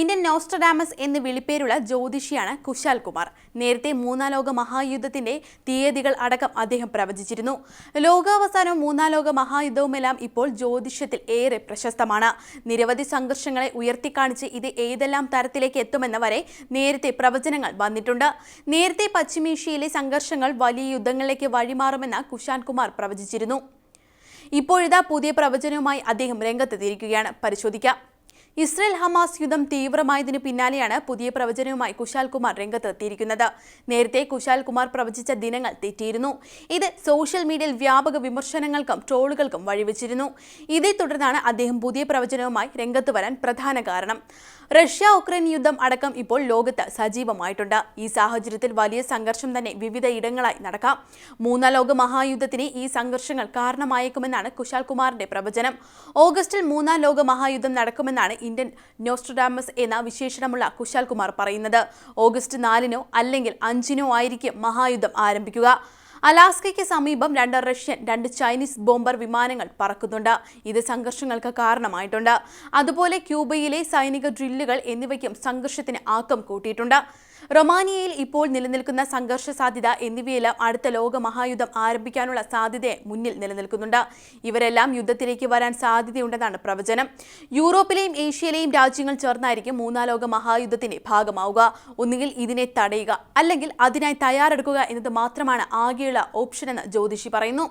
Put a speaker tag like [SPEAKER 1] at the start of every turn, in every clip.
[SPEAKER 1] Indian Nostradamus എന്ന് വിളിപ്പേരുള്ള ജ്യോതിഷിയാണ് കുശാൽ കുമാർ നേരത്തെ മൂന്നാം ലോക മഹായുദ്ധത്തിന്റെ തീയതികൾ അടക്കം അദ്ദേഹം പ്രവചിച്ചിരുന്നു. ലോകാവസാനവും മൂന്നാം ലോക മഹായുദ്ധവുമെല്ലാം ഇപ്പോൾ ജ്യോതിഷത്തിൽ ഏറെ പ്രശസ്തമാണ്. നിരവധി സംഘർഷങ്ങളെ ഉയർത്തിക്കാണിച്ച് ഇത് ഏതെല്ലാം തരത്തിലേക്ക് എത്തുമെന്ന് വരെ നേരത്തെ പ്രവചനങ്ങൾ വന്നിട്ടുണ്ട്. നേരത്തെ പശ്ചിമേഷ്യയിലെ സംഘർഷങ്ങൾ വലിയ യുദ്ധങ്ങളിലേക്ക് വഴിമാറുമെന്ന് കുശാൻ കുമാർ പ്രവചിച്ചിരുന്നു. ഇപ്പോഴിതാ പുതിയ പ്രവചനവുമായി അദ്ദേഹം രംഗത്തെത്തിയിരിക്കുകയാണ്. പരിശോധിക്കാം. ഇസ്രയേൽ ഹമാസ് യുദ്ധം തീവ്രമായതിനു പിന്നാലെയാണ് പുതിയ പ്രവചനവുമായി കുശാൽ കുമാർ രംഗത്തെത്തിയിരിക്കുന്നത്. നേരത്തെ കുശാൽ കുമാർ പ്രവചിച്ച ദിനങ്ങൾ തെറ്റിയിരുന്നു. ഇത് സോഷ്യൽ മീഡിയയിൽ വ്യാപക വിമർശനങ്ങൾക്കും ട്രോളുകൾക്കും വഴിവെച്ചിരുന്നു. ഇതേ തുടർന്നാണ് അദ്ദേഹം പുതിയ പ്രവചനവുമായി രംഗത്ത് വരാൻ പ്രധാന കാരണം. റഷ്യ ഉക്രൈൻ യുദ്ധം അടക്കം ഇപ്പോൾ ലോകത്ത് സജീവമായിട്ടുണ്ട്. ഈ സാഹചര്യത്തിൽ വലിയ സംഘർഷം തന്നെ വിവിധ ഇടങ്ങളായി നടക്കാം. മൂന്നാം ലോക മഹായുദ്ധത്തിന് ഈ സംഘർഷങ്ങൾ കാരണമായേക്കുമെന്നാണ് കുശാൽ കുമാറിന്റെ പ്രവചനം. ഓഗസ്റ്റിൽ മൂന്നാം ലോക മഹായുദ്ധം നടക്കുമെന്നാണ് ഇന്ത്യൻ നോസ്ട്രഡാമസ് എന്ന വിശേഷണമുള്ള കുശാൽ കുമാർ പറയുന്നത്. ഓഗസ്റ്റ് നാലിനോ അല്ലെങ്കിൽ അഞ്ചിനോ ആയിരിക്കും മഹായുദ്ധം ആരംഭിക്കുക. അലാസ്കയ്ക്ക് സമീപം രണ്ട് റഷ്യൻ രണ്ട് ചൈനീസ് ബോംബർ വിമാനങ്ങൾ പറക്കുന്നുണ്ട്. ഇത് സംഘർഷങ്ങൾക്ക് കാരണമായിട്ടുണ്ട്. അതുപോലെ ക്യൂബയിലെ സൈനിക ഡ്രില്ലുകൾ എന്നിവയ്ക്കും സംഘർഷത്തിന് ആക്കം കൂട്ടിയിട്ടുണ്ട്. റൊമാനിയയിൽ ഇപ്പോൾ നിലനിൽക്കുന്ന സംഘർഷ സാധ്യത എന്നിവയെല്ലാം അടുത്ത ലോക മഹായുദ്ധം ആരംഭിക്കാനുള്ള സാധ്യതയെ മുന്നിൽ നിലനിൽക്കുന്നുണ്ട്. ഇവരെല്ലാം യുദ്ധത്തിലേക്ക് വരാൻ സാധ്യതയുണ്ടെന്നാണ് പ്രവചനം. യൂറോപ്പിലെയും ഏഷ്യയിലെയും രാജ്യങ്ങൾ ചേർന്നായിരിക്കും മൂന്നാം ലോക മഹായുദ്ധത്തിന്റെ ഭാഗമാവുക. ഒന്നുകിൽ ഇതിനെ തടയുക അല്ലെങ്കിൽ അതിനായി തയ്യാറെടുക്കുക എന്നത് മാത്രമാണ് ആകെയുള്ള ഓപ്ഷൻ എന്ന് ജ്യോതിഷി പറയുന്നു.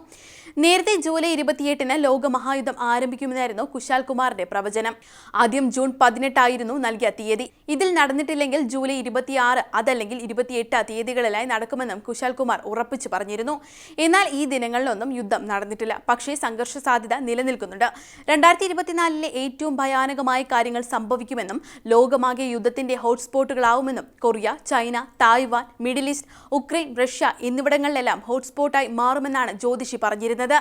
[SPEAKER 1] നേരത്തെ ജൂലൈ ഇരുപത്തിയെട്ടിന് ലോക മഹായുദ്ധം ആരംഭിക്കുമെന്നായിരുന്നു കുശാൽ കുമാറിന്റെ പ്രവചനം. ആദ്യം ജൂൺ പതിനെട്ടായിരുന്നു നൽകിയ തീയതി. ഇതിൽ നടന്നിട്ടില്ലെങ്കിൽ ജൂലൈ ഇരുപത്തിയാറ് അതല്ലെങ്കിൽ ഇരുപത്തിയെട്ട് തീയതികളിലായി നടക്കുമെന്നും കുശാൽ കുമാർ ഉറപ്പിച്ചു പറഞ്ഞിരുന്നു. എന്നാൽ ഈ ദിനങ്ങളിലൊന്നും യുദ്ധം നടന്നിട്ടില്ല. പക്ഷേ സംഘർഷ സാധ്യത നിലനിൽക്കുന്നുണ്ട്. രണ്ടായിരത്തി ഇരുപത്തിനാലിലെ ഏറ്റവും ഭയാനകമായ കാര്യങ്ങൾ സംഭവിക്കുമെന്നും ലോകമാകെ യുദ്ധത്തിന്റെ ഹോട്ട്സ്പോട്ടുകളാവുമെന്നും Korea China Taiwan middle east Ukraine Russia എന്നിവിടങ്ങളിലെല്ലാം ഹോട്ട്സ്പോട്ടായി മാറുമെന്നാണ് ജ്യോതിഷി പറഞ്ഞിരുന്നത്.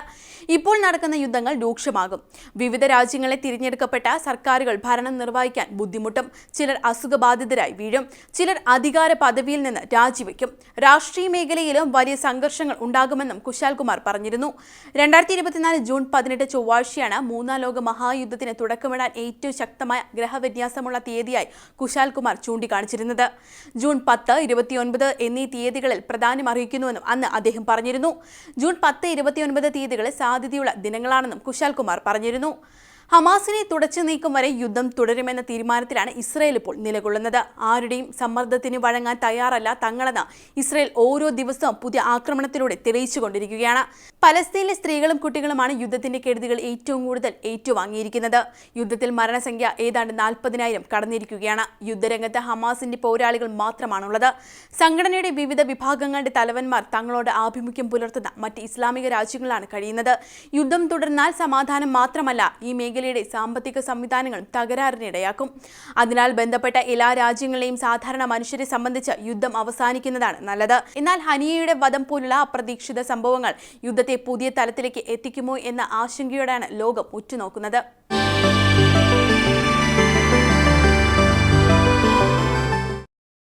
[SPEAKER 1] ഇപ്പോൾ നടക്കുന്ന യുദ്ധങ്ങൾ രൂക്ഷമാകും. വിവിധ രാജ്യങ്ങളെ തിരഞ്ഞെടുക്കപ്പെട്ട സർക്കാരുകൾ ഭരണം നിർവഹിക്കാൻ ബുദ്ധിമുട്ടും. ചിലർ അസുഖബാധിതരായി വീഴും. ചിലർ അധികാര പദവിയിൽ നിന്ന് രാജിവെക്കും. രാഷ്ട്രീയ മേഖലയിലും വലിയ സംഘർഷങ്ങൾ ഉണ്ടാകുമെന്നും കുശാൽ കുമാർ പറഞ്ഞിരുന്നു. രണ്ടായിരത്തി ഇരുപത്തിനാല് ജൂൺ പതിനെട്ട് ചൊവ്വാഴ്ചയാണ് മൂന്നാം ലോക മഹായുദ്ധത്തിന് തുടക്കമിടാൻ ഏറ്റവും ശക്തമായ ഗ്രഹവിന്യാസമുള്ള തീയതിയായി കുശാൽകുമാർ ചൂണ്ടിക്കാണിച്ചിരുന്നത്. ജൂൺ പത്ത് ഇരുപത്തിയൊൻപത് എന്നീ തീയതികളിൽ പ്രധാനം അറിയിക്കുന്നുവെന്നും അന്ന് അദ്ദേഹം പറഞ്ഞിരുന്നു. ജൂൺ പത്ത് ഇരുപത്തിയൊൻപത് തീയതികളിൽ സാധ്യതയുള്ള ദിനങ്ങളാണെന്നും കുശാൽകുമാർ പറഞ്ഞിരുന്നു. ഹമാസിനെ തുടച്ചു നീക്കും വരെ യുദ്ധം തുടരുമെന്ന തീരുമാനത്തിലാണ് ഇസ്രയേൽ ഇപ്പോൾ നിലകൊള്ളുന്നത്. ആരുടെയും സമ്മർദ്ദത്തിന് വഴങ്ങാൻ തയ്യാറല്ല തങ്ങളെന്ന് ഇസ്രയേൽ ഓരോ ദിവസവും പുതിയ ആക്രമണത്തിലൂടെ തെളിയിച്ചുകൊണ്ടിരിക്കുകയാണ്. പലസ്തീനിലെ സ്ത്രീകളും കുട്ടികളുമാണ് യുദ്ധത്തിന്റെ കെടുതികൾ ഏറ്റവും കൂടുതൽ ഏറ്റുവാങ്ങിയിരിക്കുന്നത്. യുദ്ധത്തിൽ മരണസംഖ്യ ഏതാണ്ട് നാൽപ്പതിനായിരം കടന്നിരിക്കുകയാണ്. യുദ്ധരംഗത്ത് ഹമാസിന്റെ പോരാളികൾ മാത്രമാണുള്ളത്. സംഘടനയുടെ വിവിധ വിഭാഗങ്ങളുടെ തലവന്മാർ തങ്ങളോട് ആഭിമുഖ്യം പുലർത്തുന്ന മറ്റ് ഇസ്ലാമിക രാജ്യങ്ങളാണ് കഴിയുന്നത്. യുദ്ധം തുടർന്നാൽ സമാധാനം മാത്രമല്ല ഈ മേഖലയുടെ സാമ്പത്തിക സംവിധാനങ്ങൾ തകരാറിനിടയാക്കും. അതിനാൽ ബന്ധപ്പെട്ട എല്ലാ രാജ്യങ്ങളെയും സാധാരണ മനുഷ്യരെ സംബന്ധിച്ച് യുദ്ധം അവസാനിക്കുന്നതാണ് നല്ലത്. എന്നാൽ ഹനിയയുടെ വധം പോലുള്ള അപ്രതീക്ഷിത സംഭവങ്ങൾ യുദ്ധത്തെ പുതിയ തലത്തിലേക്ക് എത്തിക്കുമോ എന്ന ആശങ്കയോടെയാണ് ലോകം ഉറ്റുനോക്കുന്നത്.